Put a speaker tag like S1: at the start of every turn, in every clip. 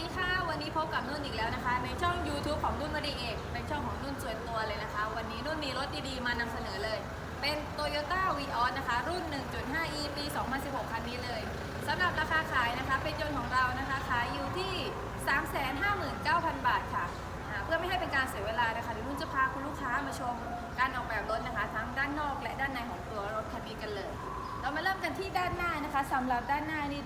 S1: ดีค่ะ วันนี้พบกับนุ่นอีกแล้วนะคะ ในช่อง YouTube ของนุ่นมาดีเอกเป็นช่องของนุ่นส่วนตัวเลยนะคะ วันนี้นุ่นมีรถดีๆ มานำเสนอเลย เป็น Toyota v ีออนะคะ รุ่น 1.5e ปี 2016 คันนี้เลยสำหรับราคาขายนะคะ เป็นยนต์ของเรานะคะ ขายอยู่ที่ 359,000 บาทค่ะ เพื่อไม่ให้เป็นการเสียเวลานะคะเดี๋ยวนุ่นจะพาคุณลูกค้ามาชมการออกแบบรถนะคะ ทั้งด้านนอกและด้านในของตัวรถคันนี้กันเลย เรามาเริ่มกันที่ด้านหน้านะคะสำหรับด้านหน้านี่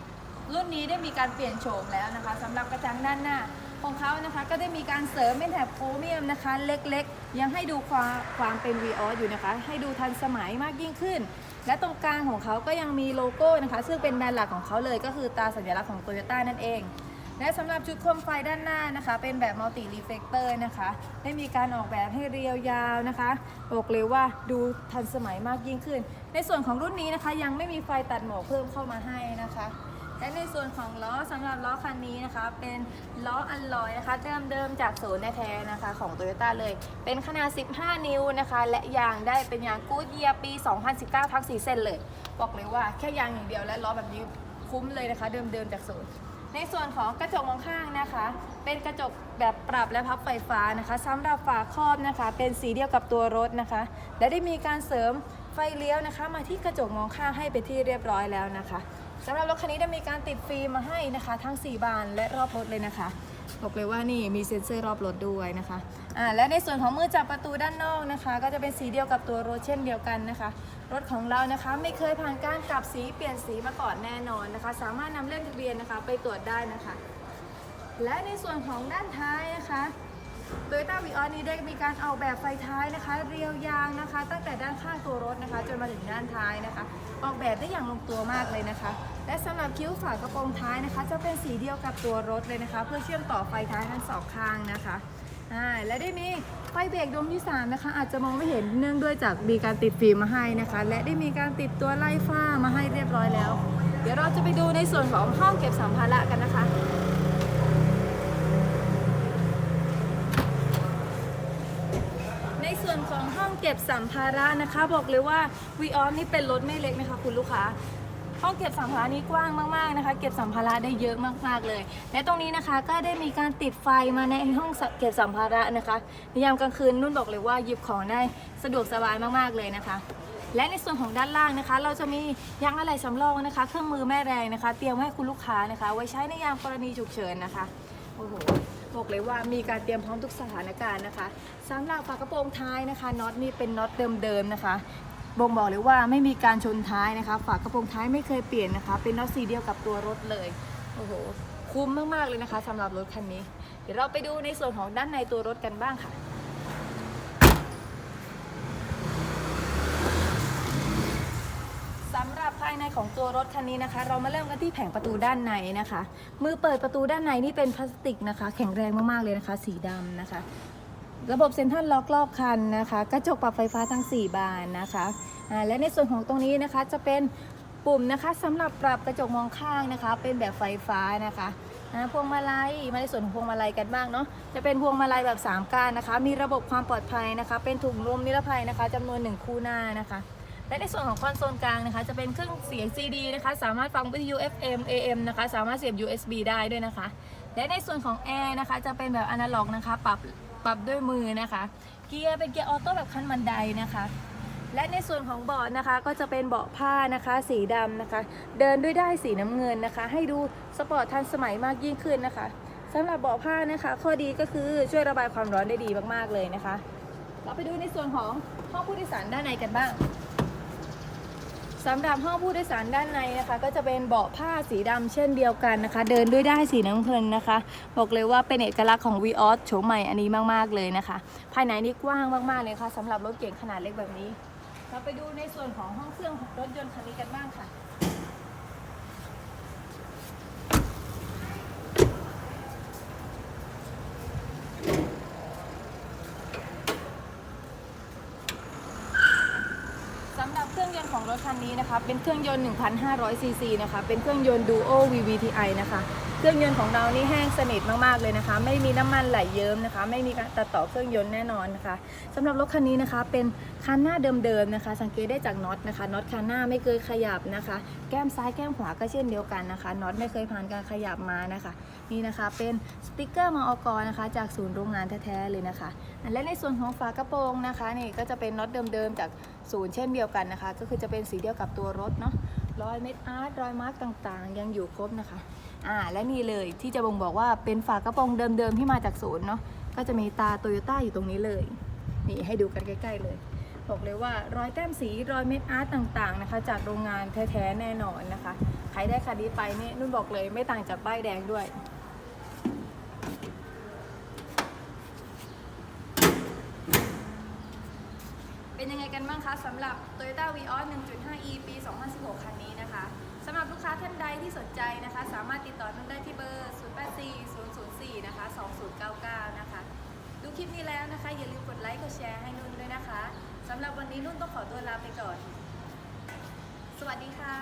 S1: รุ่นนี้ได้มีการเปลี่ยนโฉมแล้วนะคะสำหรับกระจังด้านหน้าของเขานะคะก็ได้มีการเสริมเป็นแถบโครเมียมนะคะ เล็กๆ ยังให้ดูความความเป็น v ีอออยู่นะคะ ให้ดูทันสมัยมากยิ่งขึ้น และตรงกลางของเขาก็ยังมีโลโก้นะคะ ซึ่งเป็นแบรนด์หลักของเขาเลยก็คือตาสัญลักษณ์ของโตโยต้านั่นเอง และสำหรับชุดโคมไฟด้านหน้านะคะ เป็นแบบมัลติรีเฟกเตอร์นะคะ ได้มีการออกแบบให้เรียวยาวนะคะบอกเลยว่าดูทันสมัยมากยิ่งขึ้น ในส่วนของรุ่นนี้นะคะ ยังไม่มีไฟตัดหมอกเพิ่มเข้ามาให้นะคะ และในส่วนของล้อสำหรับล้อคันนี้นะคะ เป็นล้ออัลลอยนะคะเดิมเดิมๆจากศูนย์แท้นะคะของ Toyota เลย เป็นขนาด 15 นิ้วนะคะ และยางได้เป็นยางกูดเยียปี 2019 ทั้ง4เส้นเลย บอกเลยว่าแค่ยางอย่างเดียวและล้อแบบนี้คุ้มเลยนะคะ เดิมๆจากศูนย์ในส่วนของกระจกมองข้างนะคะ เป็นกระจกแบบปรับและพับไฟฟ้านะคะสำหรับฝาครอบนะคะ เป็นสีเดียวกับตัวรถนะคะ และได้มีการเสริมไฟเลี้ยวนะคะ มาที่กระจกมองข้างให้เป็นที่เรียบร้อยแล้วนะคะ สำหรับรถคันนี้ได้มีการติดฟิล์มมาให้นะคะ ทั้ง 4 บานและรอบรถเลยนะคะบอกเลยว่านี่มีเซ็นเซอร์รอบรถด้วยนะคะอ่าและในส่วนของมือจับประตูด้านนอกนะคะ ก็จะเป็นสีเดียวกับตัวรถเช่นเดียวกันนะคะ รถของเรานะคะไม่เคยผ่านการกลับสีเปลี่ยนสีมาก่อนแน่นอนนะคะ สามารถนำเล่มทะเบียนนะคะ ไปตรวจได้นะคะ และในส่วนของด้านท้ายนะคะ โตโยต้าวีออนี้ได้มีการออกแบบไฟท้ายนะคะ เรียวยางนะคะ ตั้งแต่ด้านข้างตัวรถนะคะ จนมาถึงด้านท้ายนะคะ ออกแบบได้อย่างลงตัวมากเลยนะคะ และสำหรับคิ้วฝากระโปรงท้ายนะคะ จะเป็นสีเดียวกับตัวรถเลยนะคะ เพื่อเชื่อมต่อไฟท้ายทั้งสองข้างนะคะและได้มีไฟเบรกดวงที่สามนะคะ อาจจะมองไม่เห็นเนื่องด้วยจากมีการติดฟิล์มมาให้นะคะ และได้มีการติดตัวไล่ฝ้ามาให้เรียบร้อยแล้ว เดี๋ยวเราจะไปดูในส่วนของห้องเก็บสัมภาระกันนะคะ ในส่วนของห้องเก็บสัมภาระนะคะ บอกเลยว่าวีออฟนี่เป็นรถไม่เล็กนะคะคุณลูกค้าห้องเก็บสัมภาระนี้กว้างมากๆนะคะ เก็บสัมภาระได้เยอะมากๆเลย และตรงนี้นะคะก็ได้มีการติดไฟมาในห้องเก็บสัมภาระนะคะในยามกลางคืนนุ่นบอกเลยว่าหยิบของได้สะดวกสบายมากๆเลยนะคะ และในส่วนของด้านล่างนะคะ เราจะมียางอะไหล่สำรองนะคะ เครื่องมือแม่แรงนะคะ เตรียมไว้ให้คุณลูกค้านะคะ ไว้ใช้ในยามกรณีฉุกเฉินนะคะโอ้โห บอกเลยว่ามีการเตรียมพร้อมทุกสถานการณ์นะคะสำหรับฝากระโปรงท้ายนะคะน็อตนี่เป็นน็อตเดิมๆนะคะบ่งบอกเลยว่าไม่มีการชนท้ายนะคะ ฝากระโปรงท้ายไม่เคยเปลี่ยนนะคะ เป็นน็อตสีเดียวกับตัวรถเลยโอ้โหคุ้มมากๆเลยนะคะสำหรับรถคันนี้ เดี๋ยวเราไปดูในส่วนของด้านในตัวรถกันบ้างค่ะ สำหรับภายในของตัวรถคันนี้นะคะ เรามาเริ่มกันที่แผงประตูด้านในนะคะ มือเปิดประตูด้านในนี่เป็นพลาสติกนะคะ แข็งแรงมากๆเลยนะคะ สีดำนะคะ ระบบเซ็นทรัลล็อกรอบคันนะคะ กระจกปรับไฟฟ้าทั้ง 4 บานนะคะและในส่วนของตรงนี้นะคะจะเป็นปุ่มนะคะสำหรับปรับกระจกมองข้างนะคะ เป็นแบบไฟฟ้านะคะอ่าพวงมาลัยมาในส่วนของพวงมาลัยกันบ้างเนาะจะเป็นพวงมาลัยแบบ 3ก้านนะคะ มีระบบความปลอดภัยนะคะ เป็นถุงลมนิรภัยนะคะจำนวน 1 คู่หน้านะคะ และในส่วนของคอนโซลกลางนะคะ จะเป็นเครื่องเสียง CD นะคะ สามารถฟังวิทยุ FM AM นะคะ สามารถเสียบ USB ได้ด้วยนะคะและในส่วนของแอร์นะคะ จะเป็นแบบอนาล็อกนะคะ ปรับปรับด้วยมือนะคะ เกียร์เป็นเกียร์ออโต้แบบคันบันไดนะคะ และในส่วนของเบาะนะคะ ก็จะเป็นเบาะผ้านะคะ สีดำนะคะ เดินด้วยได้สีน้ำเงินนะคะ ให้ดูสปอร์ตทันสมัยมากยิ่งขึ้นนะคะสำหรับเบาะผ้านะคะ ข้อดีก็คือช่วยระบายความร้อนได้ดีมากๆเลยนะคะ เราไปดูในส่วนของห้องผู้โดยสารด้านในกันบ้าง สำหรับห้องผู้โดยสารด้านในนะคะ ก็จะเป็นเบาะผ้าสีดำเช่นเดียวกันนะคะ เดินด้วยได้สีน้ำเงินนะคะ บอกเลยว่าเป็นเอกลักษณ์ของ v ีออสโฉมใหม่อันนี้มากๆเลยนะคะ ภายในนี่กว้างมากๆเลยค่ะสำหรับรถเก๋งขนาดเล็กแบบนี้ เราไปดูในส่วนของห้องเครื่องของรถยนต์คันนี้กันบ้างค่ะ สำหรับ เครื่องยนต์ของรถคันนี้นะคะ เป็นเครื่องยนต์ 1,500 ซีซีนะคะ เป็นเครื่องยนต์ Duo VVTi นะคะ เครื่องยนต์ของเรานี่แห้งสนิทมากๆเลยนะคะ ไม่มีน้ำมันไหลเยิ้มนะคะ ไม่มีการตัดต่อเครื่องยนต์แน่นอนนะคะสำหรับรถคันนี้นะคะ เป็นคันหน้าเดิมๆนะคะ สังเกตได้จากน็อตนะคะ น็อตคันหน้าไม่เคยขยับนะคะ แก้มซ้ายแก้มขวาก็เช่นเดียวกันนะคะ น็อตไม่เคยผ่านการขยับมานะคะ นี่นะคะเป็นสติกเกอร์มอกรนะคะ จากศูนย์โรงงานแท้ๆเลยนะคะ และในส่วนของฝากระโปรงนะคะนี่ก็จะเป็นน็อตเดิมๆจาก ศูนย์เช่นเดียวกันนะคะ ก็คือจะเป็นสีเดียวกับตัวรถเนาะรอยเม็ดอาร์ตรอยมาร์กต่างๆ ยังอยู่ครบนะคะอ่าและนี่เลยที่จะบ่งบอกว่าเป็นฝากระโปรงเดิมๆที่มาจากศูนย์เนาะก็จะมีตาโตโยต้าอยู่ตรงนี้เลย นี่ให้ดูกันใกล้ ๆเลย บอกเลยว่ารอยแต้มสีรอยเม็ดอาร์ตต่างๆนะคะ จากโรงงานแท้ๆแน่นอนนะคะ ใครได้คันนี้ไปนี่นุ่นบอกเลยไม่ต่างจากป้ายแดงด้วย เป็นยังไงกันบ้างคะสำหรับ Toyota Vios 1.5e ปี 2016 คันนี้นะคะสำหรับลูกค้าท่านใดที่สนใจนะคะ สามารถติดต่อนุ่นได้ที่เบอร์ 084004 นะคะ 2099 นะคะ ดูคลิปนี้แล้วนะคะ อย่าลืมกดไลค์กดแชร์ให้นุ่นด้วยนะคะสำหรับวันนี้นุ่นต้องขอตัวลาไปก่อน สวัสดีค่ะ